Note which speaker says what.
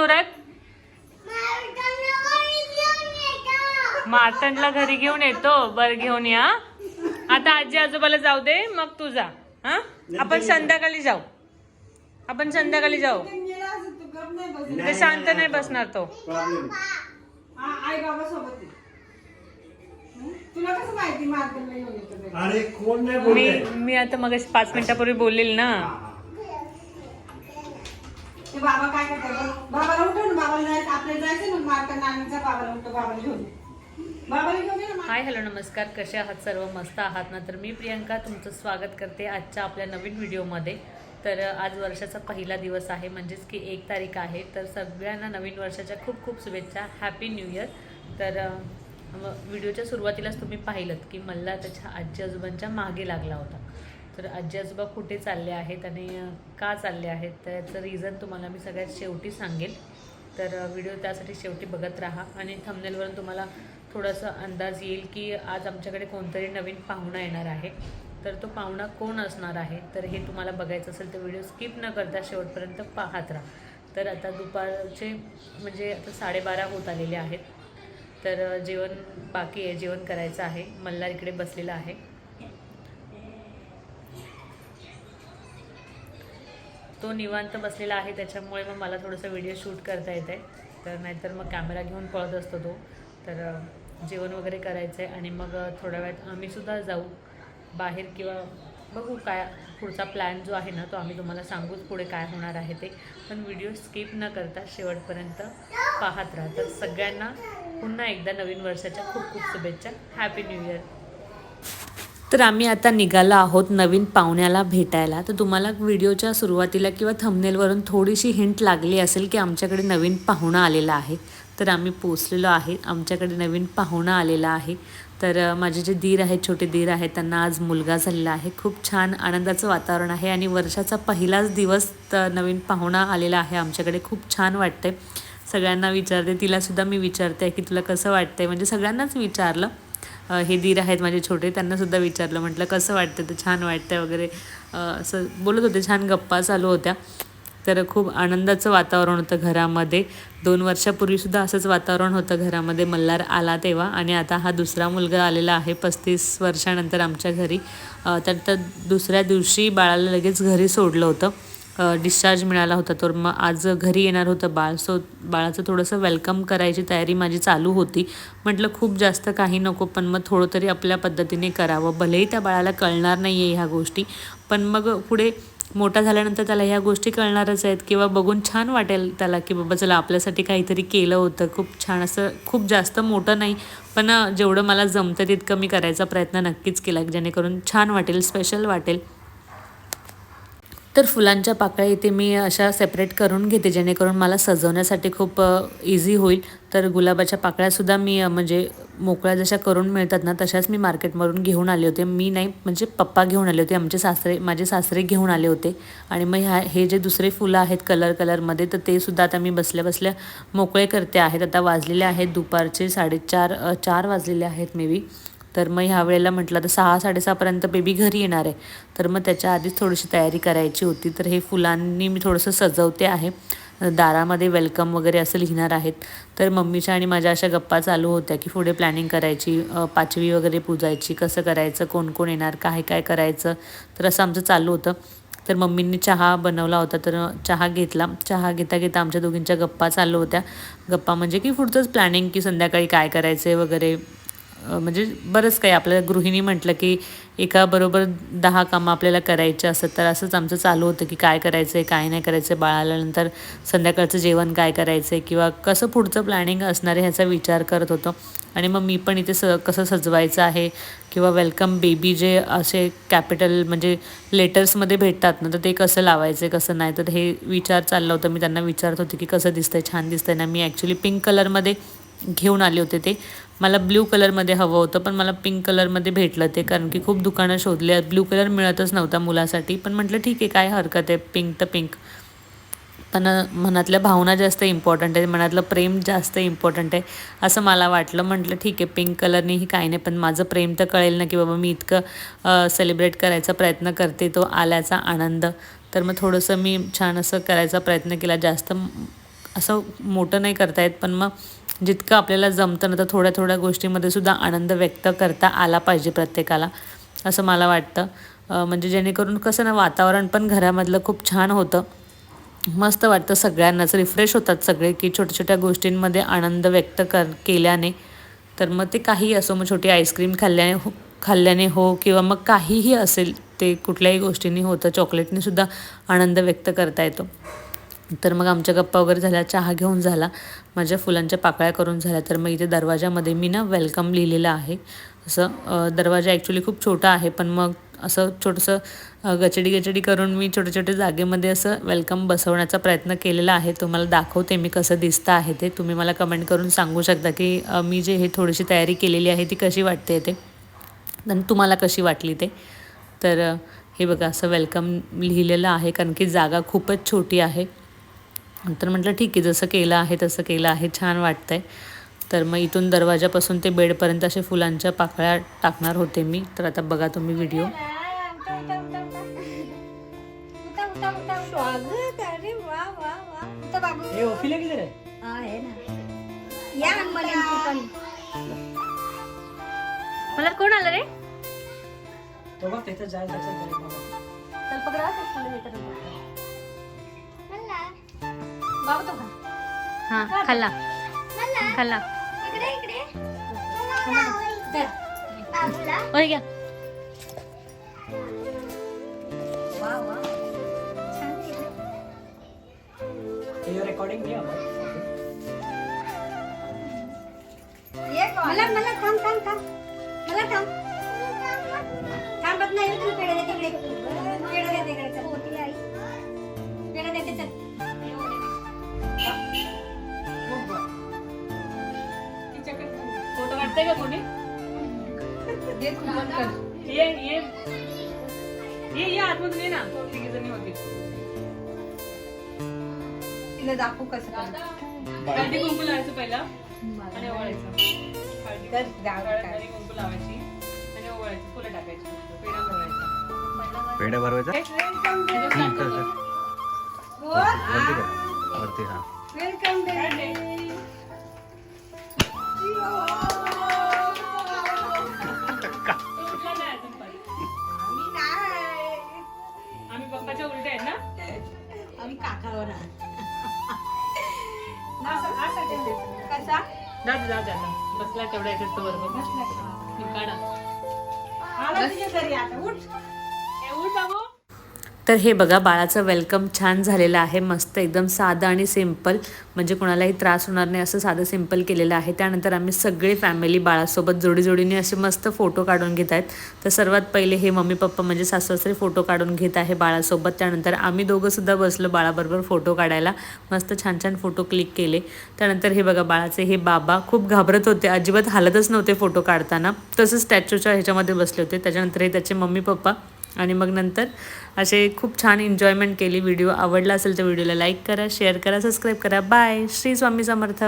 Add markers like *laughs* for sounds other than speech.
Speaker 1: जोरात? मार्तंडला घरी घेऊन येतो. बर घेऊन या. आता आजी आजोबाला जाऊ दे मग तू जा. हा? आपण संध्याकाळी जाऊ. आपण संध्याकाळी जाऊ. ते शांत नाही बसणार तो.
Speaker 2: प्रॉब्लेम
Speaker 3: आई बाबा सोबत आहे. तुला कसं माहिती
Speaker 1: मी मी आता मग पाच मिनिटापूर्वी बोललेल ना.
Speaker 3: ते बाबा काय करतात? बाबाला उठव ना बाबाला जायचं आपल्याला जायचं ना मारता नानीचा बाबाला उठव बाबाला घेऊन बाबाला घेऊन ये ना
Speaker 1: हाय हॅलो नमस्कार. कसे आहात सर्व? मस्त आहात ना? तर मी प्रियंका तुमचं स्वागत करते आजच्या आपल्या नवीन व्हिडिओमध्ये. तर आज वर्षाचा पहिला दिवस आहे म्हणजेच की एक तारीख आहे. तर सगळ्यांना नवीन वर्षाच्या खूप खूप शुभेच्छा. हॅपी न्यू इयर तर व्हिडिओच्या सुरुवातीलाच तुम्ही पाहिलं की मल्ला त्याच्या आजी आजोबांच्या मागे लागला होता. तर आजी आजोबा कुठे चालले आहेत आणि का चालले आहेत त्याचं रिझन तुम्हाला मी सगळ्यात शेवटी सांगेल. तर व्हिडिओ त्यासाठी शेवटी बघत राहा आणि थंबनेलवरून तुम्हाला थोडासा अंदाज येईल की आज आमच्याकडे कोणतरी नवीन पाहुणा येणार आहे. तर तो पाहुणा कोण असणार आहे? तर हे तुम्हाला बघायचं असेल तर व्हिडिओ स्किप न करता शेवटपर्यंत पाहत राहा. तर आता दुपारचे म्हणजे आता साडेबारा होत आलेले आहेत. तर जेवण बाकी आहे जेवण करायचं आहे. मल्हार इकडे बसलेला आहे. तो निवांत बसलेला आहे त्याच्यामुळे मग मला थोडंसं व्हिडिओ शूट करता येत आहे तर नाहीतर मग कॅमेरा घेऊन पळत असतो तो. तर जेवण वगैरे करायचं आहे आणि मग थोड्या वेळात आम्हीसुद्धा जाऊ. बाहेर किंवा बघू काय पुढचा प्लॅन जो आहे ना तो आम्ही तुम्हाला सांगूच पुढे काय होणार आहे ते. पण व्हिडिओ स्किप न करता शेवटपर्यंत पाहत राहा. तर सगळ्यांना पुन्हा एकदा नवीन वर्षाच्या खूप खूप शुभेच्छा. हॅपी न्यू इयर तर आम्ही आता निघालो आहोत नवीन पाहुण्याला भेटायला. तर तुम्हाला व्हिडिओच्या सुरुवातीला किंवा थंबनेलवरून थोडीशी हिंट लागली असेल की आमच्याकडे नवीन पाहुणा आलेला आहे. तर आम्ही पोचलेलो आहे. आमच्याकडे नवीन पाहुणा आलेला आहे. तर माझे जे दीर आहेत छोटे दीर आहेत त्यांना आज मुलगा झालेला आहे. खूप छान आनंदाचं वातावरण आहे आणि वर्षाचा पहिलाच दिवस नवीन पाहुणा आलेला आहे. आमच्याकडे खूप छान वाटतंय. सगळ्यांना विचारते तिलासुद्धा मी विचारते की तुला कसं वाटतंय? म्हणजे सगळ्यांनाच विचारलं. हे दीर आहेत माझे छोटे त्यांनासुद्धा विचारलं म्हटलं कसं वाटतं तर छान वाटतं वगैरे. असं बोलत होते छान गप्पा चालू होत्या. तर खूप आनंदाचं वातावरण होतं घरामध्ये. दोन वर्षापूर्वीसुद्धा असंच वातावरण होतं घरामध्ये. मल्हार आला तेव्हा आणि आता हा दुसरा मुलगा आलेला आहे पस्तीस वर्षानंतर आमच्या घरी. तर तर दुसऱ्या दिवशी बाळाला लगेच घरी सोडलं होतं. डिस्चार्ज मिळाला होता. तर मग आज घरी येणार होतं बाळ. सो बाळाचं थोडंसं वेलकम करायची तयारी माझी चालू होती. म्हटलं खूप जास्त काही नको पण मग थोडं तरी आपल्या पद्धतीने करावं. भलेही त्या बाळाला कळणार नाही आहे ह्या गोष्टी पण मग पुढे मोठा झाल्यानंतर त्याला ह्या गोष्टी कळणारच आहेत. किंवा बघून छान वाटेल त्याला की बाबा चला आपल्यासाठी काहीतरी केलं होतं. खूप छान असं खूप जास्त मोठं नाही पण जेवढं मला जमतं तितकं मी करायचा प्रयत्न नक्कीच केला जेणेकरून छान वाटेल स्पेशल वाटेल. तर फुलांच्या पाकळ्या इथे मी अशा सेपरेट करून घेते जेणेकरून मला सजवण्यासाठी खूप इझी होईल. तर गुलाबाच्या पाकळ्यासुद्धा मी म्हणजे मोकळ्या जशा करून मिळतात ना तशाच मी मार्केटमधून घेऊन आले होते. मी नाही म्हणजे पप्पा घेऊन आले होते आमचे सासरे माझे सासरे घेऊन आले होते. आणि मग ह्या हे जे दुसरे फुलं आहेत कलर कलरमध्ये तर ते सुद्धा आता मी बसल्या बसल्या मोकळे करते आहेत. आता वाजलेले आहेत दुपारचे साडेचार चार वाजलेले आहेत मे बी तर मग ह्या वेळेला म्हटलं तर सहा साडेसहापर्यंत बेबी घरी येणार आहे. तर मग त्याच्या आधीच थोडीशी तयारी करायची होती. तर हे फुलांनी मी थोडंसं सजवते आहे. दारामध्ये वेलकम वगैरे असं लिहिणार आहेत. तर मम्मीच्या आणि माझ्या अशा गप्पा चालू होत्या की पुढे प्लॅनिंग करायची पाचवी वगैरे पूजायची कसं करायचं कोण कोण येणार काय काय करायचं तर असं आमचं चालू होतं. तर मम्मींनी चहा बनवला होता तर चहा घेतला. चहा घेता घेता आमच्या दोघींच्या गप्पा चालू होत्या. गप्पा म्हणजे की पुढचंच प्लॅनिंग की संध्याकाळी काय करायचं आहे वगैरे. म्हणजे बरंच काही आपल्याला गृहिणी म्हटलं की एकाबरोबर दहा कामं आपल्याला करायचे असतात तर असंच आमचं चालू होतं की काय करायचं आहे काय नाही करायचं आहे बाळाल्यानंतर संध्याकाळचं जेवण काय करायचं आहे किंवा कसं पुढचं प्लॅनिंग असणार आहे ह्याचा विचार करत होतो. आणि मग मी पण इथे स कसं सजवायचं आहे किंवा वेलकम बेबी जे असे कॅपिटल म्हणजे लेटर्समध्ये भेटतात ना तर ते कसं लावायचं आहे कसं नाही तर हे विचार चाललं होतं. मी त्यांना विचारत होते की कसं दिसतंय छान दिसतंय ना. मी ॲक्च्युली पिंक कलरमध्ये घेऊन आले होते ते. मला ब्ल्यू कलरमध्ये हवं होतं पण मला पिंक कलरमध्ये भेटलं ते कारण की खूप दुकानं शोधले ब्ल्यू कलर मिळतच नव्हता मुलासाठी पण म्हटलं ठीक आहे काय हरकत आहे पिंक तर पिंक. पण मनातल्या भावना जास्त इम्पॉर्टंट आहे मनातलं प्रेम जास्त इम्पॉर्टंट आहे असं मला वाटलं. म्हटलं ठीक आहे पिंक कलरनेही काही नाही पण माझं प्रेम तर कळेल ना की बाबा मी इतकं सेलिब्रेट करायचा प्रयत्न करते तो आल्याचा आनंद. तर मग थोडंसं मी छान असं करायचा प्रयत्न केला. जास्त असं मोठं नाही करता येत पण मग जितकं आपल्याला जमतं ना तर थोड्या थोड्या गोष्टीमध्ये सुद्धा आनंद व्यक्त करता आला पाहिजे प्रत्येकाला असं मला वाटतं. म्हणजे जेणेकरून कसं ना वातावरण पण घरामधलं खूप छान होतं. मस्त वाटतं सगळ्यांनाच रिफ्रेश होतात सगळे की छोट्या छोट्या गोष्टींमध्ये आनंद व्यक्त कर केल्याने. तर मग ते काही असो मग छोटी आईस्क्रीम खाल्ल्याने हो खाल्ल्याने हो किंवा मग काहीही असेल ते कुठल्याही गोष्टींनी होतं चॉकलेटने सुद्धा आनंद व्यक्त करता येतो. तर मग आमच्या गप्पा वगैरे झाल्या चहा घेऊन झाला. माझ्या फुलांच्या पाकळ्या करून झाल्या. तर मग इथे दरवाजामध्ये मी ना वेलकम लिहिलेलं आहे. असं दरवाजा ॲक्च्युली खूप छोटा आहे. पण मग असं छोटंसं गचडी गचडी करून मी छोटे छोटे जागेमध्ये असं वेलकम बसवण्याचा प्रयत्न केलेला आहे. तुम्हाला दाखवते मी कसं दिसतं आहे ते. तुम्ही मला कमेंट करून सांगू शकता की मी जे हे थोडीशी तयारी केलेली आहे ती कशी वाटते ते. आणि तुम्हाला कशी वाटली ते. तर हे बघा असं वेलकम लिहिलेलं आहे कारण की जागा खूपच छोटी आहे. तर म्हटलं ठीक आहे जसं केलं आहे तसं केलं आहे छान वाटतंय. तर मग इथून दरवाजापासून ते बेडपर्यंत असे फुलांच्या पाकळ्या टाकणार होते मी. तर आता बघा तुम्ही व्हिडिओ.
Speaker 4: हे
Speaker 2: आहे
Speaker 5: मला कोण आलं रे? पकडा
Speaker 2: बाबू तो खा.
Speaker 5: हा खाल्ला. ओय घ्या.
Speaker 4: हे रेकॉर्डिंग
Speaker 2: मला थांब थांब थांब. मला थांब.
Speaker 1: काढते का कोणी? ये ये. ये ये आतमधून ये ना. तिघी जणी होती.
Speaker 3: तिला दाखवू कसं.
Speaker 1: हळदी कुंकू लावायचं पहिला आणि ओवाळायचं. हळदी कुंकू लावायची आणि ओवाळायची. फुलं टाकायची. पेढा भरवायचा.
Speaker 6: पेढ्या भरवायचा? वरती हा.
Speaker 3: वेलकम आम्ही काकावर. *laughs* कसा.
Speaker 1: बसला तेवढा याच्यात तो बरोबर हे काढा.
Speaker 3: आला तुझ्या घरी आता. उठ.
Speaker 1: ए, उठ बाबू. तर हे बघा बाळाचं वेलकम छान झालेलं आहे. मस्त एकदम साधं आणि सिंपल म्हणजे कोणालाही त्रास होणार नाही असं साधं सिंपल केलेलं आहे. त्यानंतर आम्ही सगळी फॅमिली बाळासोबत जोडीजोडीने असे मस्त फोटो काढून घेत आहेत. तर सर्वात पहिले हे मम्मी पप्पा म्हणजे सासू फोटो काढून घेत आहे बाळासोबत. त्यानंतर आम्ही दोघंसुद्धा बसलो बाळाबरोबर फोटो काढायला. मस्त छान छान फोटो क्लिक केले. त्यानंतर हे बघा बाळाचे हे बाबा खूप घाबरत होते. अजिबात हालतच नव्हते फोटो काढताना. तसंच स्टॅच्यूच्या ह्याच्यामध्ये बसले होते. त्याच्यानंतर हे त्याचे मम्मी पप्पा आणि मग नंतर असे खूप छान एन्जॉयमेंट केली. व्हिडिओ आवडला असेल तर व्हिडिओला लाईक करा शेअर करा सबस्क्राईब करा. बाय श्री स्वामी समर्थ.